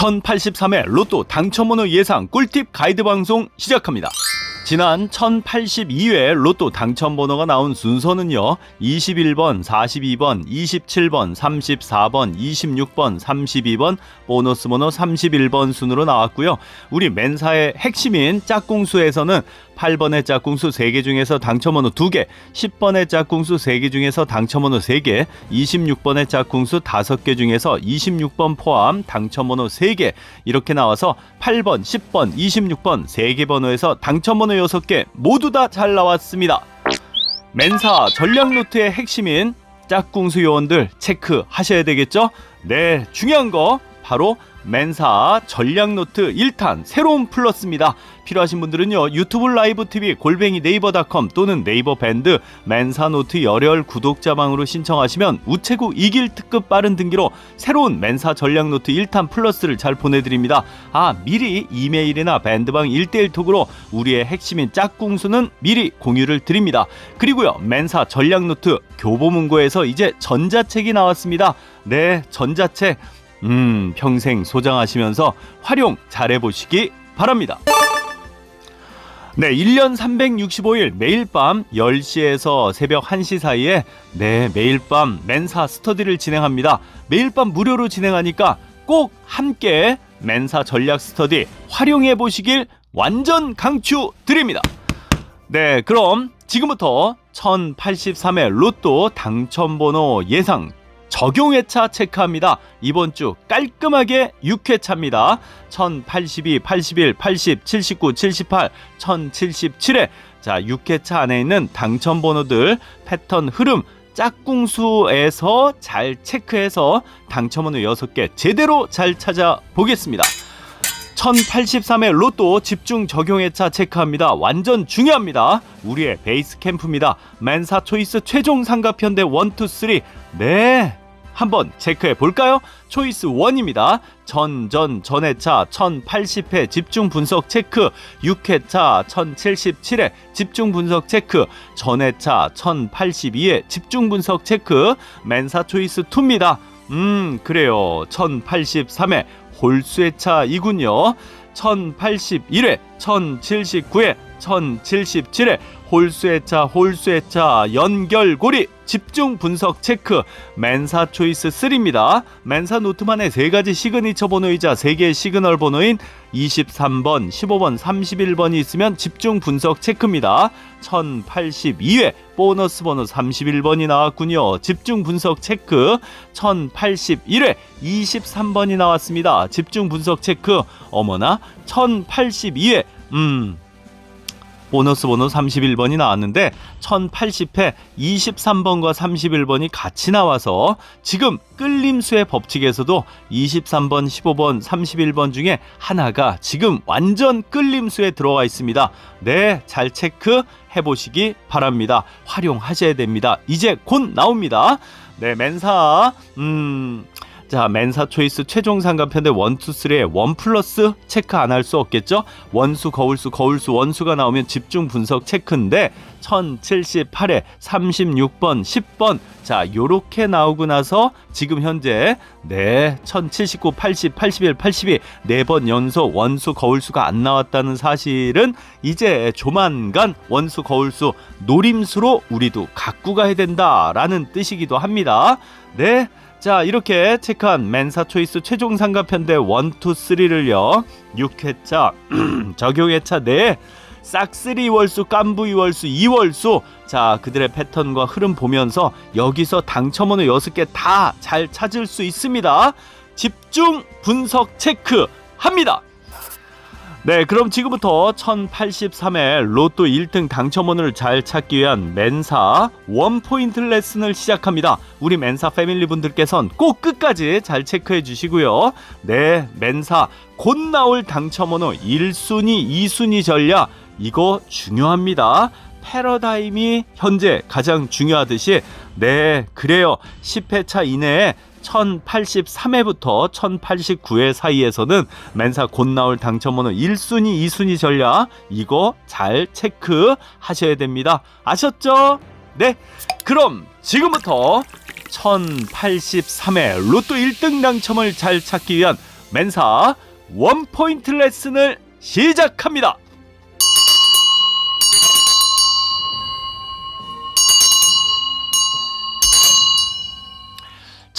1083회 로또 당첨번호 예상 꿀팁 가이드 방송 시작합니다. 지난 1082회 로또 당첨번호가 나온 순서는요. 21번, 42번, 27번, 34번, 26번, 32번, 보너스 번호 31번 순으로 나왔고요. 우리 맨사의 핵심인 짝꿍수에서는 8번의 짝꿍수 3개 중에서 당첨번호 2개, 10번의 짝꿍수 3개 중에서 당첨번호 3개, 26번의 짝꿍수 5개 중에서 26번 포함 당첨번호 3개 이렇게 나와서 8번, 10번, 26번 3개 번호에서 당첨번호 6개 모두 다 잘 나왔습니다. 맨사 전략노트의 핵심인 짝꿍수 요원들 체크하셔야 되겠죠? 네, 중요한 거 바로 맨사 전략노트 1탄 새로운 플러스입니다. 필요하신 분들은요 유튜브 라이브 TV 골뱅이 네이버닷컴 또는 네이버 밴드 맨사노트 열혈 구독자방으로 신청하시면 우체국 이길 특급 빠른 등기로 새로운 맨사 전략노트 1탄 플러스를 잘 보내드립니다. 아 미리 이메일이나 밴드방 1대1 톡으로 우리의 핵심인 짝꿍수는 미리 공유를 드립니다. 그리고요 맨사 전략노트 교보문고에서 이제 전자책이 나왔습니다. 네 전자책 음, 평생 소장하시면서 활용 잘해보시기 바랍니다. 네, 1년 365일 매일 밤 10시에서 새벽 1시 사이에 네, 매일 밤 맨사 스터디를 진행합니다. 매일 밤 무료로 진행하니까 꼭 함께 맨사 전략 스터디 활용해 보시길 완전 강추 드립니다. 네, 그럼 지금부터 1083회 로또 당첨번호 예상 적용회차 체크합니다. 이번 주 깔끔하게 6회차입니다. 1082, 81, 80, 79, 78, 1077회. 자, 6회차 안에 있는 당첨 번호들 패턴 흐름 짝꿍수에서 잘 체크해서 당첨번호 6개 제대로 잘 찾아보겠습니다. 1083회 로또 집중 적용회차 체크합니다. 완전 중요합니다. 우리의 베이스 캠프입니다. 맨사 초이스 최종 상가편대 1, 2, 3. 네. 한번 체크해 볼까요? 초이스 1입니다. 전, 전, 전회차 1080회 집중 분석 체크, 6회차 1077회 집중 분석 체크, 전회차 1082회 집중 분석 체크, 맨사 초이스 2입니다. 음, 그래요. 1083회 홀수회차 이군요. 1081회, 1079회, 1077회 홀수회차, 홀수회차 연결고리 집중 분석 체크 맨사 초이스 3입니다. 맨사 노트만의 세 가지 시그니처 번호이자 세 개의 시그널 번호인 23번, 15번, 31번이 있으면 집중 분석 체크입니다. 1082회 보너스 번호 31번이 나왔군요. 집중 분석 체크 1081회 23번이 나왔습니다. 집중 분석 체크 어머나 1082회 음 보너스 번호 31번이 나왔는데 1080회 23번과 31번이 같이 나와서 지금 끌림수의 법칙에서도 23번, 15번, 31번 중에 하나가 지금 완전 끌림수에 들어와 있습니다. 네, 잘 체크 해 보시기 바랍니다. 활용하셔야 됩니다. 이제 곧 나옵니다. 네, 맨사, 음, 자, 맨사 초이스 최종 상가편대 1, 2, 3의 원 플러스 체크 안 할 수 없겠죠? 원수, 거울수, 거울수, 원수가 나오면 집중 분석 체크인데 1078에 36번, 10번 자, 요렇게 나오고 나서 지금 현재 네, 1079, 80, 81, 82 네 번 연속 원수, 거울수가 안 나왔다는 사실은 이제 조만간 원수, 거울수 노림수로 우리도 갖고 가야 된다라는 뜻이기도 합니다. 네. 자 이렇게 체크한 맨사 초이스 최종 상가편 대 1, 2, 3를요 6회차 적용회차 내에 싹쓸이 월수 깐부 2월수 2월수. 자 그들의 패턴과 흐름 보면서 여기서 당첨번호 6개 다 잘 찾을 수 있습니다. 집중 분석 체크 합니다 네, 그럼 지금부터 1083회 로또 1등 당첨번호를 잘 찾기 위한 맨사 원포인트 레슨을 시작합니다. 우리 맨사 패밀리 분들께선 꼭 끝까지 잘 체크해 주시고요. 네, 맨사 곧 나올 당첨번호 1순위, 2순위 전략 이거 중요합니다. 패러다임이 현재 가장 중요하듯이 네, 그래요. 10회차 이내에 1083회부터 1089회 사이에서는 맨사 곧 나올 당첨번호 1순위, 2순위 전략 이거 잘 체크하셔야 됩니다. 아셨죠? 네. 그럼 지금부터 1083회 로또 1등 당첨을 잘 찾기 위한 멘사 원포인트 레슨을 시작합니다.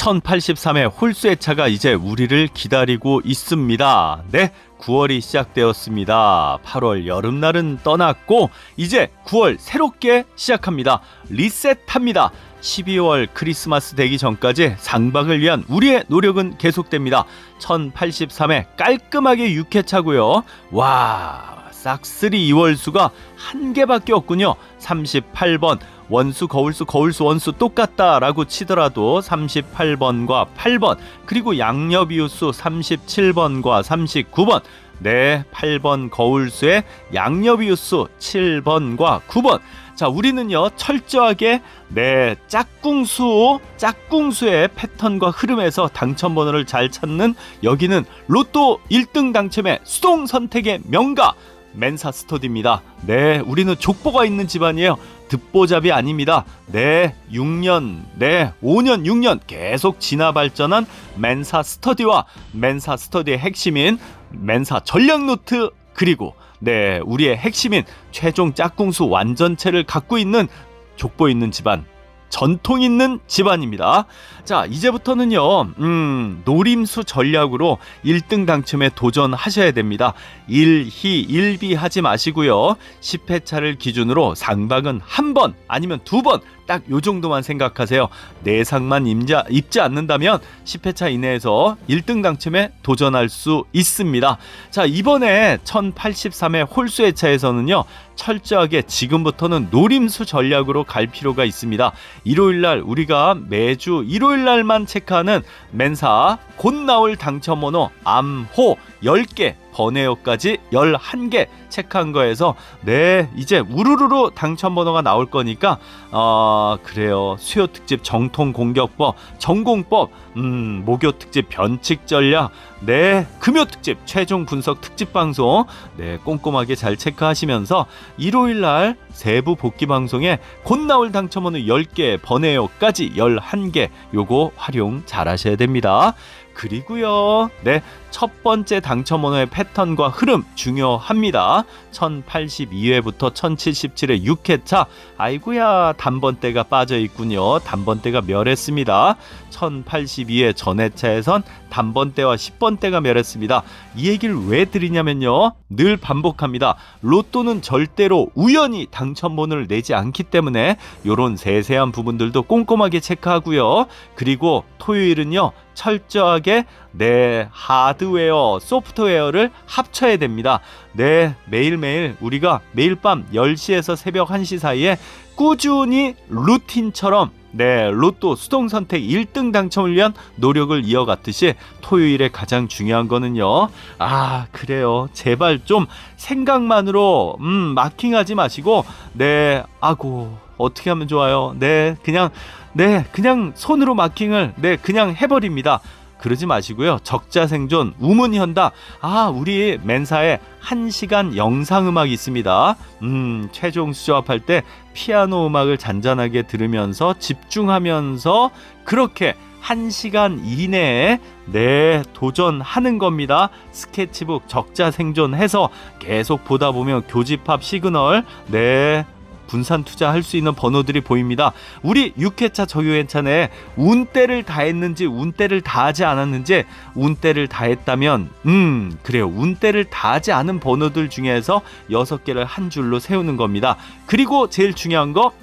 1083회 홀수의 차가 이제 우리를 기다리고 있습니다. 네, 9월이 시작되었습니다. 8월 여름날은 떠났고 이제 9월 새롭게 시작합니다. 리셋합니다. 12월 크리스마스 되기 전까지 상박을 위한 우리의 노력은 계속됩니다. 1083회 깔끔하게 6회 차고요. 와, 싹쓸이 2월수가 한 개밖에 없군요. 38번 원수 거울수 거울수 원수 똑같다라고 치더라도 38번과 8번 그리고 양옆이웃수 37번과 39번 네 8번 거울수의 양옆이웃수 7번과 9번 자 우리는요 철저하게 네 짝꿍수 짝꿍수의 패턴과 흐름에서 당첨 번호를 잘 찾는 여기는 로또 1등 당첨의 수동 선택의 명가 멘사 스터디입니다. 네, 우리는 족보가 있는 집안이에요. 듣보잡이 아닙니다. 네, 6년, 네, 5년, 6년 계속 진화 발전한 멘사 스터디와 멘사 스터디의 핵심인 멘사 전략 노트 그리고 네, 우리의 핵심인 최종 짝꿍수 완전체를 갖고 있는 족보 있는 집안 전통 있는 집안입니다. 자, 이제부터는요, 음, 노림수 전략으로 1등 당첨에 도전하셔야 됩니다. 1희, 1비 하지 마시고요. 10회차를 기준으로 상박은 한 번, 아니면 두 번, 딱 요 정도만 생각하세요. 내상만 임자, 입지 않는다면 10회차 이내에서 1등 당첨에 도전할 수 있습니다. 자, 이번에 1083회 홀수회차에서는요, 철저하게 지금부터는 노림수 전략으로 갈 필요가 있습니다. 일요일 날 우리가 매주 일요일 날만 체크하는 멘사 곧 나올 당첨 번호 암호 10개 번외어까지 11개 체크한 거에서 네 이제 우르르르 당첨 번호가 나올 거니까 어 그래요. 수요 특집 정통 공격법 전공법 음 목요 특집 변칙 전략 네 금요 특집 최종 분석 특집 방송 네 꼼꼼하게 잘 체크하시면서 일요일 날 세부 복귀 방송에 곧 나올 당첨 번호 10개 번외어까지 11개 요거 활용 잘 하셔야 됩니다. 그리고요. 네. 첫 번째 당첨 번호의 패턴과 흐름 중요합니다. 1082회부터 1077회 6회차. 아이고야, 단번대가 빠져 있군요. 단번대가 멸했습니다. 1082회 전회차에선 단번대와 10번대가 멸했습니다. 이 얘기를 왜 드리냐면요. 늘 반복합니다. 로또는 절대로 우연히 당첨 번호를 내지 않기 때문에 요런 세세한 부분들도 꼼꼼하게 체크하고요. 그리고 토요일은요. 철저하게 내 하드웨어, 소프트웨어를 합쳐야 됩니다. 네, 매일매일 우리가 매일 밤 10시에서 새벽 1시 사이에 꾸준히 루틴처럼 네, 로또 수동 선택 1등 당첨을 위한 노력을 이어갔듯이 토요일에 가장 중요한 거는요. 아, 그래요. 제발 좀 생각만으로 음, 마킹하지 마시고 네, 아고 어떻게 하면 좋아요? 네, 그냥 네, 그냥 손으로 마킹을 네, 그냥 해 버립니다. 그러지 마시고요. 적자 생존, 우문현다. 아, 우리 맨사에 1시간 영상 음악이 있습니다. 음, 최종 수조합할 때 피아노 음악을 잔잔하게 들으면서 집중하면서 그렇게 1시간 이내에 네, 도전하는 겁니다. 스케치북 적자 생존해서 계속 보다 보면 교집합 시그널 네, 분산 투자할 수 있는 번호들이 보입니다. 우리 6회차 저유회차내 운때를 다 했는지 운때를 다 하지 않았는지 운때를 다 했다면 음 그래요 운때를 다 하지 않은 번호들 중에서 6개를 한 줄로 세우는 겁니다. 그리고 제일 중요한 거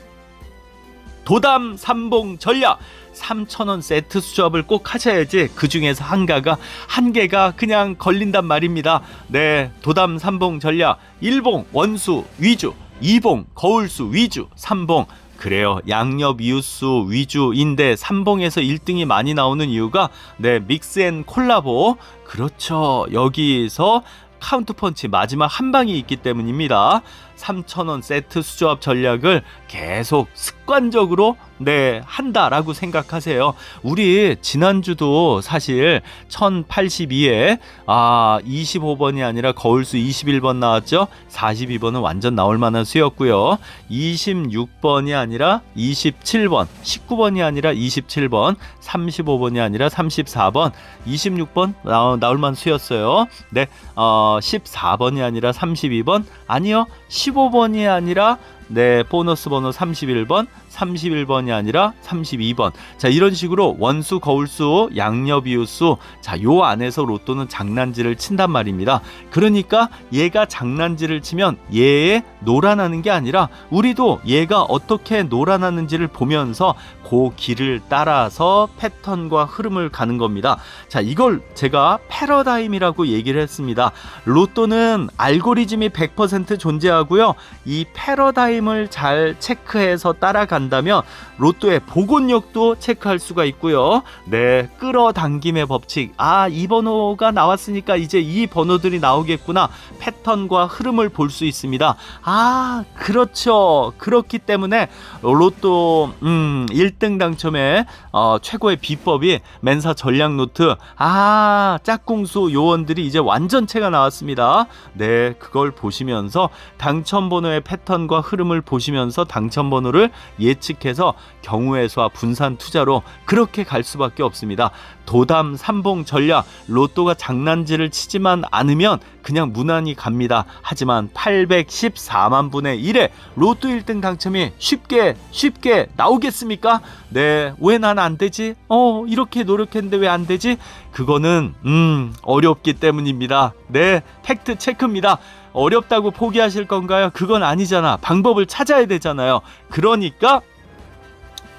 도담 삼봉 전략 3,000원 세트 수조합을 꼭 하셔야지 그 중에서 한가가 한 개가 그냥 걸린단 말입니다. 네, 도담 삼봉 전략 1봉 원수 위주 2봉 거울수 위주 3봉 그래요. 양옆 이웃수 위주인데 3봉에서 1등이 많이 나오는 이유가 네, 믹스 앤 콜라보. 그렇죠. 여기서 카운트 펀치 마지막 한 방이 있기 때문입니다. 3,000원 세트 수조합 전략을 계속 습관적으로 네, 한다라고 생각하세요. 우리 지난주도 사실 1082에 아, 25번이 아니라 거울수 21번 나왔죠. 42번은 완전 나올 만한 수였고요. 26번이 아니라 27번, 19번이 아니라 27번, 35번이 아니라 34번, 26번 나, 나올 만한 수였어요. 네, 어, 14번이 아니라 32번, 아니요, 15번이 아니라 네, 보너스 번호 31번, 31번이 아니라 32번. 자, 이런 식으로 원수, 거울수, 양녀비우수. 자, 요 안에서 로또는 장난질을 친단 말입니다. 그러니까 얘가 장난질을 치면 얘의 놀아나는 게 아니라 우리도 얘가 어떻게 놀아나는지를 보면서 그 길을 따라서 패턴과 흐름을 가는 겁니다. 자, 이걸 제가 패러다임이라고 얘기를 했습니다. 로또는 알고리즘이 100% 존재하고요. 이 패러다임 을 잘 체크해서 따라간다면 로또의 복원력도 체크할 수가 있고요. 네, 끌어당김의 법칙. 아, 이 번호가 나왔으니까 이제 이 번호들이 나오겠구나. 패턴과 흐름을 볼 수 있습니다. 아, 그렇죠. 그렇기 때문에 로또 음, 1등 당첨의 어, 최고의 비법이 멘사 전략 노트. 아, 짝꿍수 요원들이 이제 완전체가 나왔습니다. 네, 그걸 보시면서 당첨 번호의 패턴과 흐름 을 보시면서 당첨 번호를 예측해서 경우의 수와 분산 투자로 그렇게 갈 수밖에 없습니다. 도담 삼봉 전략 로또가 장난질을 치지만 않으면 그냥 무난히 갑니다. 하지만 814만 분의 1에 로또 1등 당첨이 쉽게 쉽게 나오겠습니까? 네, 왜 난 안 되지? 어, 이렇게 노력했는데 왜 안 되지? 그거는 음, 어렵기 때문입니다. 네, 팩트 체크입니다. 어렵다고 포기하실 건가요? 그건 아니잖아. 방법을 찾아야 되잖아요. 그러니까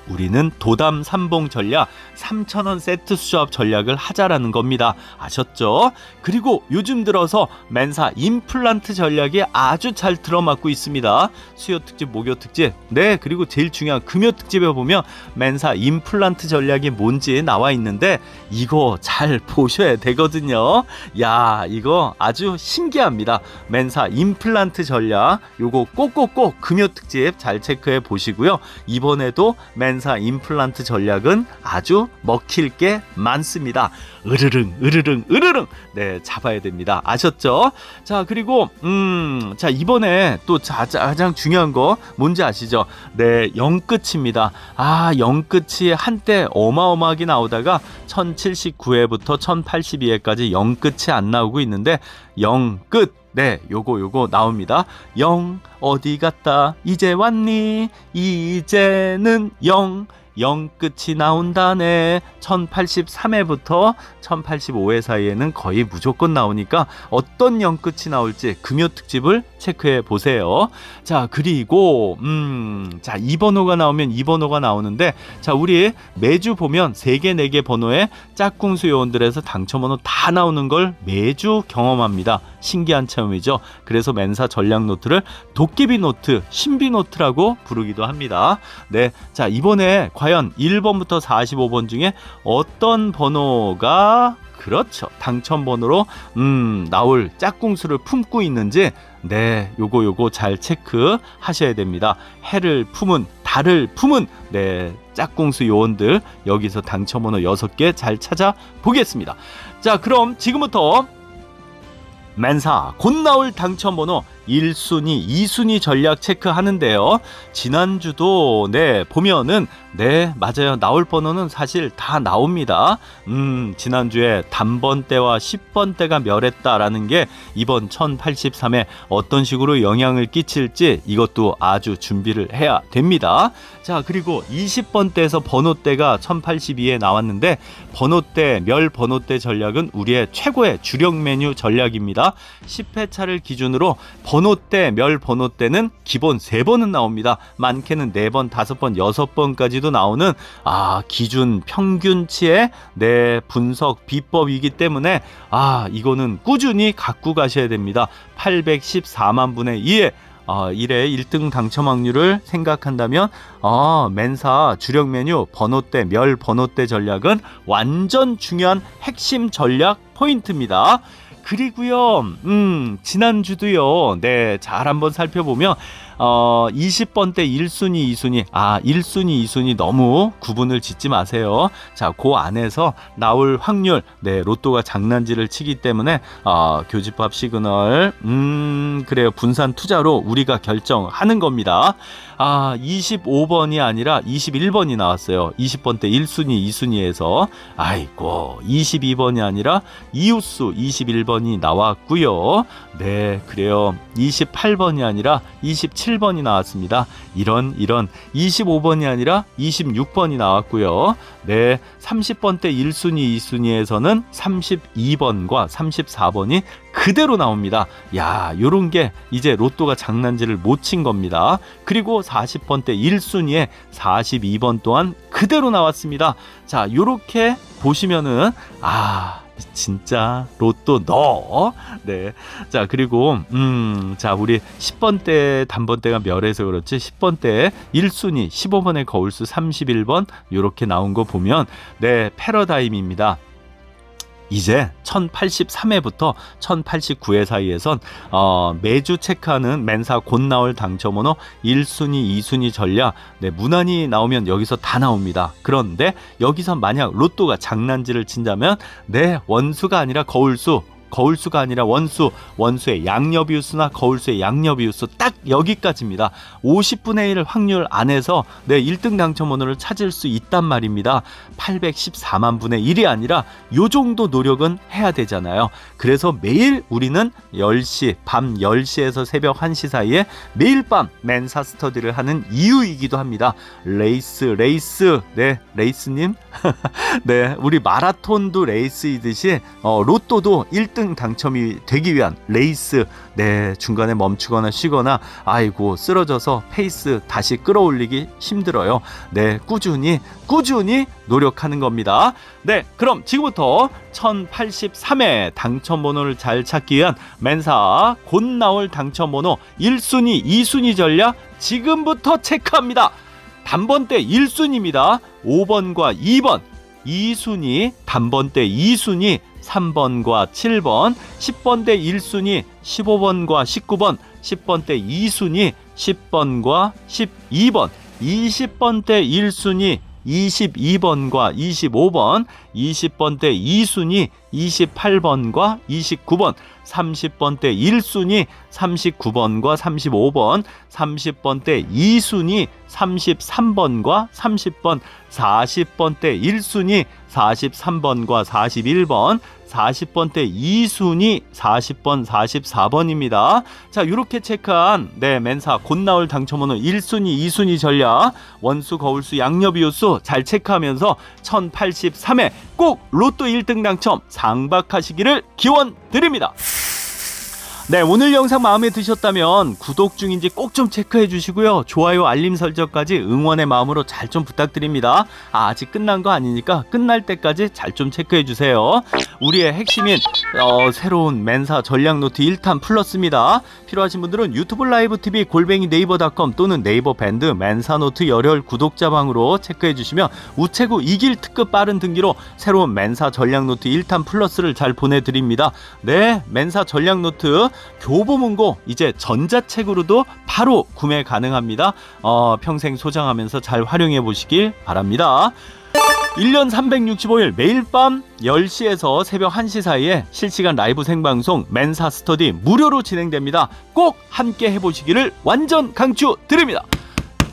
우리는 도담 삼봉 전략 3,000원 세트 수업 전략을 하자라는 겁니다. 아셨죠? 그리고 요즘 들어서 멘사 임플란트 전략이 아주 잘 들어맞고 있습니다. 수요 특집, 목요 특집. 네, 그리고 제일 중요한 금요 특집에 보면 멘사 임플란트 전략이 뭔지 나와 있는데 이거 잘 보셔야 되거든요. 야, 이거 아주 신기합니다. 멘사 임플란트 전략 요거 꼭꼭꼭 금요 특집 잘 체크해 보시고요. 이번에도 멘사 임플란트 전략은 아주 먹힐 게 많습니다. 으르릉 으르릉 으르릉 네 잡아야 됩니다. 아셨죠? 자 그리고 음 자 이번에 또 자- 자- 가장 중요한 거 뭔지 아시죠? 네 영끝입니다. 아 영끝이 한때 어마어마하게 나오다가 1079회부터 1082회까지 영끝이 안 나오고 있는데 영끝 네, 요거 요거 나옵니다. 영 어디 갔다 이제 왔니? 이제는 영. 영 끝이 나온다네. 1083회부터 1085회 사이에는 거의 무조건 나오니까 어떤 영 끝이 나올지 금요 특집을 체크해 보세요. 자, 그리고 음, 자, 이 번호가 나오면 이 번호가 나오는데 자, 우리 매주 보면 3개, 4개 번호의 짝꿍수 요원들에서 당첨 번호 다 나오는 걸 매주 경험합니다. 신기한 체험이죠. 그래서 멘사 전략 노트를 도깨비 노트, 신비 노트라고 부르기도 합니다. 네. 자, 이번에 과연 1번부터 45번 중에 어떤 번호가 그렇죠. 당첨 번호로 음, 나올 짝꿍수를 품고 있는지 네, 요거 요거 잘 체크하셔야 됩니다. 해를 품은 달을 품은 네, 짝꿍수 요원들 여기서 당첨 번호 6개 잘 찾아 보겠습니다. 자, 그럼 지금부터 맨사 곧 나올 당첨 번호 1순위, 2순위 전략 체크하는데요. 지난주도 네, 보면은 네, 맞아요. 나올 번호는 사실 다 나옵니다. 음, 지난주에 단번대와 10번대가 멸했다라는 게 이번 1083에 어떤 식으로 영향을 끼칠지 이것도 아주 준비를 해야 됩니다. 자, 그리고 20번대에서 번호대가 1082에 나왔는데 번호대, 멸 번호대 전략은 우리의 최고의 주력 메뉴 전략입니다. 10회차를 기준으로 번 호대, 멸 번호대는 기본 3번은 나옵니다. 많게는 4번, 5번, 6번까지도 나오는 아, 기준 평균치의 내 분석 비법이기 때문에 아, 이거는 꾸준히 갖고 가셔야 됩니다. 814만 분의 2에 어, 1회 1등 당첨 확률을 생각한다면 어, 멘사 주력 메뉴 번호대 멸 번호대 전략은 완전 중요한 핵심 전략 포인트입니다. 그리고요, 음, 지난주도요, 네, 잘 한번 살펴보면, 어 20번 때 1순위, 2순위. 아, 1순위, 2순위 너무 구분을 짓지 마세요. 자, 그 안에서 나올 확률. 네, 로또가 장난질을 치기 때문에 어, 교집합 시그널 음, 그래요. 분산 투자로 우리가 결정하는 겁니다. 아, 25번이 아니라 21번이 나왔어요. 20번 때 1순위, 2순위에서 아이고, 22번이 아니라 이웃수 21번이 나왔고요. 네, 그래요. 28번이 아니라 27 번이 나왔습니다. 이런 이런 25번이 아니라 26번이 나왔고요. 네, 30번 때 1순위, 2순위에서는 32번과 34번이 그대로 나옵니다. 야, 요런 게 이제 로또가 장난질을 못 친 겁니다. 그리고 40번 때 1순위에 42번 또한 그대로 나왔습니다. 자, 요렇게 보시면은 아, 진짜 로또 너. 네. 자, 그리고 음, 자, 우리 10번 때 단번대가 멸해서 그렇지 10번 때 1순위 15번의 거울수 31번 요렇게 나온 거 보면 네, 패러다임입니다. 이제 1083회부터 1089회 사이에선 어, 매주 체크하는 맨사 곧 나올 당첨번호 1순위, 2순위 전략 네, 무난히 나오면 여기서 다 나옵니다. 그런데 여기서 만약 로또가 장난질을 친다면 네, 원수가 아니라 거울수 거울수가 아니라 원수, 원수의 양옆이웃수나 거울수의 양옆이웃수 딱 여기까지입니다. 50분의 1 확률 안에서 내 1등 당첨번호를 찾을 수 있단 말입니다. 814만 분의 1이 아니라 요 정도 노력은 해야 되잖아요. 그래서 매일 우리는 10시, 밤 10시에서 새벽 1시 사이에 매일 밤 맨사 스터디를 하는 이유이기도 합니다. 레이스, 레이스, 네, 레이스님. 네, 우리 마라톤도 레이스이듯이 어, 로또도 1등 당첨이 되기 위한 레이스. 네, 중간에 멈추거나 쉬거나 아이고 쓰러져서 페이스 다시 끌어올리기 힘들어요. 네, 꾸준히 꾸준히 노력하는 겁니다. 네, 그럼 지금부터 1083회 당첨번호를 잘 찾기 위한 맨사 곧 나올 당첨번호 1순위, 2순위 전략 지금부터 체크합니다. 단번대 1순위입니다. 5번과 2번, 2순위, 단번대 2순위, 3번과 7번, 10번대 1순위, 15번과 19번, 10번대 2순위, 10번과 12번, 20번대 1순위, 22번과 25번, 20번대 2순위, 28번과 29번, 30번대 1순위, 39번과 35번, 30번대 2순위, 33번과 30번, 40번대 1순위, 43번과 41번, 40번대 2순위, 40번, 44번입니다. 자, 이렇게 체크한 네, 맨사 곧 나올 당첨번호 1순위, 2순위 전략, 원수, 거울수, 양옆이웃수 잘 체크하면서 1083회 꼭 로또 1등 당첨 상박하시기를 기원 드립니다. 네, 오늘 영상 마음에 드셨다면 구독 중인지 꼭 좀 체크해 주시고요. 좋아요, 알림 설정까지 응원의 마음으로 잘 좀 부탁드립니다. 아, 아직 끝난 거 아니니까 끝날 때까지 잘 좀 체크해 주세요. 우리의 핵심인 어, 새로운 맨사 전략 노트 1탄 플러스입니다. 필요하신 분들은 유튜브 라이브 TV 골뱅이 네이버닷컴 또는 네이버 밴드 맨사 노트 열혈 구독자 방으로 체크해 주시면 우체국 이길 특급 빠른 등기로 새로운 맨사 전략 노트 1탄 플러스를 잘 보내드립니다. 네, 맨사 전략 노트 교보문고 이제 전자책으로도 바로 구매 가능합니다. 어, 평생 소장하면서 잘 활용해 보시길 바랍니다. 1년 365일 매일 밤 10시에서 새벽 1시 사이에 실시간 라이브 생방송 맨사 스터디 무료로 진행됩니다. 꼭 함께 해보시기를 완전 강추 드립니다.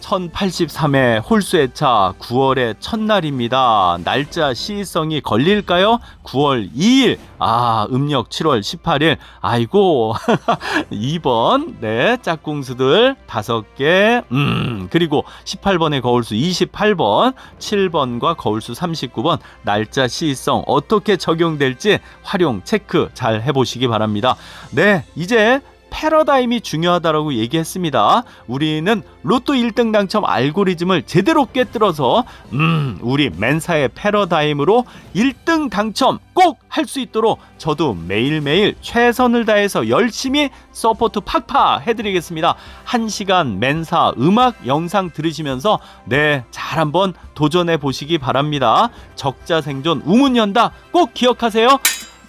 1083회 홀수의 차 9월의 첫날입니다. 날짜 시의성이 걸릴까요? 9월 2일. 아, 음력 7월 18일. 아이고. 2번. 네, 짝꿍수들 5개. 음, 그리고 18번의 거울수 28번, 7번과 거울수 39번. 날짜 시의성 어떻게 적용될지 활용 체크 잘 해보시기 바랍니다. 네, 이제 패러다임이 중요하다라고 얘기했습니다. 우리는 로또 1등 당첨 알고리즘을 제대로 꿰뚫어서 음, 우리 맨사의 패러다임으로 1등 당첨 꼭 할 수 있도록 저도 매일매일 최선을 다해서 열심히 서포트 팍팍 해드리겠습니다. 1시간 맨사 음악 영상 들으시면서 네, 잘 한번 도전해 보시기 바랍니다. 적자 생존 우문 연다 꼭 기억하세요.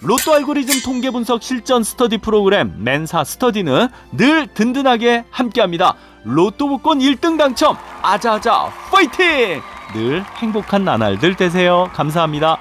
로또 알고리즘 통계 분석 실전 스터디 프로그램 맨사 스터디는 늘 든든하게 함께합니다. 로또 복권 1등 당첨 아자아자 파이팅! 늘 행복한 나날들 되세요. 감사합니다.